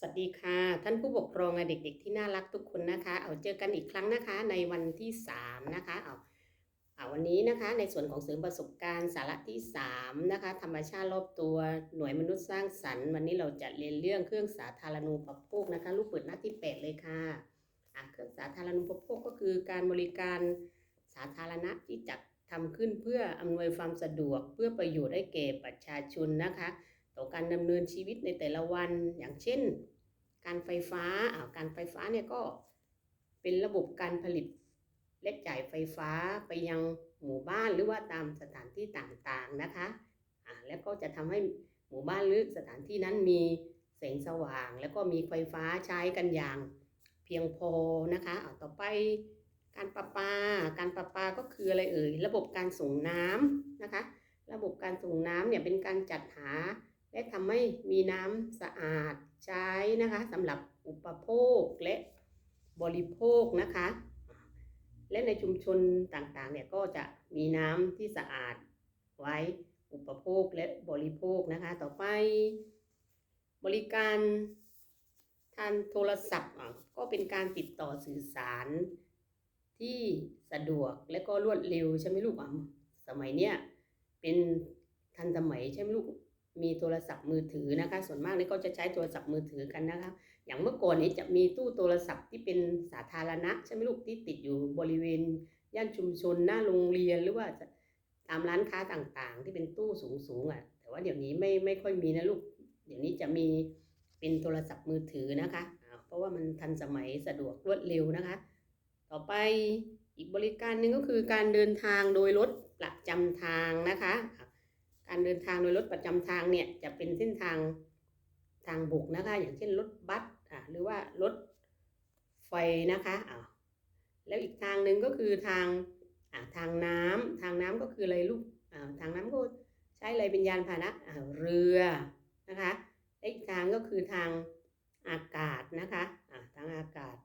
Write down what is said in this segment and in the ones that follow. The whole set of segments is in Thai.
สวัสดีค่ะ ท่านผู้ปกครองเด็กๆที่น่ารักทุกคนนะคะ เอาเจอกันอีกครั้งนะคะ ในวันที่ 3 นะคะเอาเอาวันนี้นะคะในส่วนของเสริมประสบการณ์สาระที่ 3 นะคะ ธรรมชาติรอบตัวหน่วยมนุษย์สร้างสรรค์ วันนี้เราจะเรียนเรื่องเครื่องสาธารณูปโภคนะคะลูกเปิดหน้าที่ 8 เลยค่ะะเครื่องสาธารณูปโภคก็คือการบริการสาธารณะที่จัดทำขึ้นเพื่ออำนวยความสะดวกเพื่อประโยชน์ให้แก่ประชาชนนะคะ ต่อการดำเนินชีวิตในแต่ละวันอย่างเช่น การไฟฟ้าอ่าการไฟฟ้าเนี่ยก็เป็นระบบการผลิตและจ่ายไฟฟ้าไปยังหมู่บ้านหรือว่าตามสถานที่ต่างๆนะคะอ่าแล้วก็จะทำให้หมู่บ้านหรือสถานที่นั้นมีแสงสว่าง แล้วก็มีไฟฟ้าใช้กันอย่างเพียงพอนะคะเอาต่อไปการประปา การประปาก็คืออะไรเอ่ย ระบบการส่งน้ำนะคะ ระบบการส่งน้ำเนี่ยเป็นการจัดหา และทำให้มีน้ำสะอาดใช้นะคะสำหรับอุปโภคและบริโภคนะคะ และในชุมชนต่างๆเนี่ยก็จะมีน้ำที่สะอาดไว้อุปโภคและบริโภคนะคะ ต่อไป บริการทางโทรศัพท์ก็เป็นการติดต่อสื่อสารที่สะดวกและก็รวดเร็วใช่ไหมลูกอะสมัยเนี้ยเป็นทันสมัยใช่ไหมลูก มีโทรศัพท์มือถือนะคะ ส่วนมากนี่ก็จะใช้โทรศัพท์มือถือกันนะคะ อย่างเมื่อก่อนนี้จะมีตู้โทรศัพท์ที่เป็นสาธารณะใช่ไหมลูกที่ติดอยู่บริเวณย่านชุมชนหน้าโรงเรียนหรือว่าตามร้านค้าต่างๆ ที่เป็นตู้สูงๆอะ แต่ว่าเดี๋ยวนี้ไม่ไม่ค่อยมีนะลูก เดี๋ยวนี้จะมีเป็นโทรศัพท์มือถือนะคะ เพราะว่ามันทันสมัยสะดวกรวดเร็วนะคะ ต่อไปอีกบริการหนึ่งก็คือการเดินทางโดยรถประจำทางนะคะ การเดินทางโดยรถประจำทางเนี่ยจะเป็นเส้นทางทางบกนะคะ อย่างเช่นรถบัสอะหรือว่ารถไฟนะคะอ่าแล้วอีกทางหนึ่งก็คือทางอ่าทางน้ำทางน้ำก็คืออะไรลูกอ่าทางน้ำก็ใช้อะไรเป็นยานพาหนะอ่าเรือนะคะและอีกทางก็คือทางอากาศนะคะอ่าทางอากาศ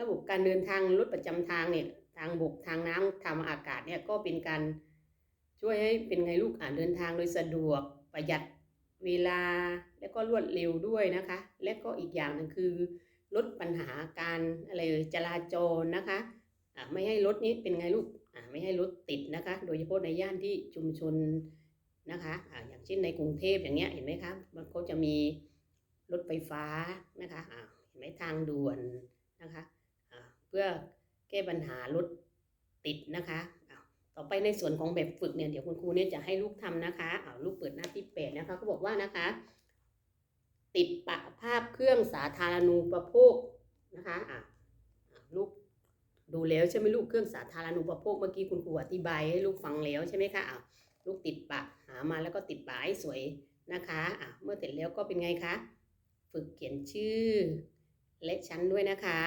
ระบบการเดินทางรถประจำทางเนี่ยทางบกทางน้ำทางอากาศเนี่ยก็เป็นการ ช่วยให้เป็นไงลูกอ่านเดินทางโดยสะดวกประหยัดเวลาและก็รวดเร็วด้วยนะคะ และก็อีกอย่างหนึงคือ ลดปัญหาการอะไรจราจรนะคะไม่ให้รถนี้เป็นไงลูกไม่ให้รถติดนะคะ โดยเฉพาะในย่านที่ชุมชนนะคะอ่าอย่างเช่นในกรุงเทพอย่างเงี้ยเห็นไหมครับมันเขาจะมีรถไฟฟ้านะคะอ่าเห็นไหมทางด่วนนะคะอ่าเพื่อแก้ปัญหารถติดนะคะ ต่อไปในส่วนของแบบฝึกเนี่ยเดี๋ยวคุณครูเนี่ยจะให้ลูกทำนะคะเอาลูกเปิดหน้าที่แปดนะคะก็บอกว่านะคะ ติดปะภาพเครื่องสาธารณูปโภคนะคะอะอะลูกดูแล้วใช่ไหมลูกเครื่องสาธารณูปโภคเมื่อกี้คุณครูอธิบายให้ลูกฟังแล้วใช่ไหมคะอะลูกติดปะหามาแล้วก็ติดปะให้สวยนะคะอะเมื่อเสร็จแล้วก็เป็นไงคะ ฝึกเขียนชื่อ และชั้นด้วยนะคะ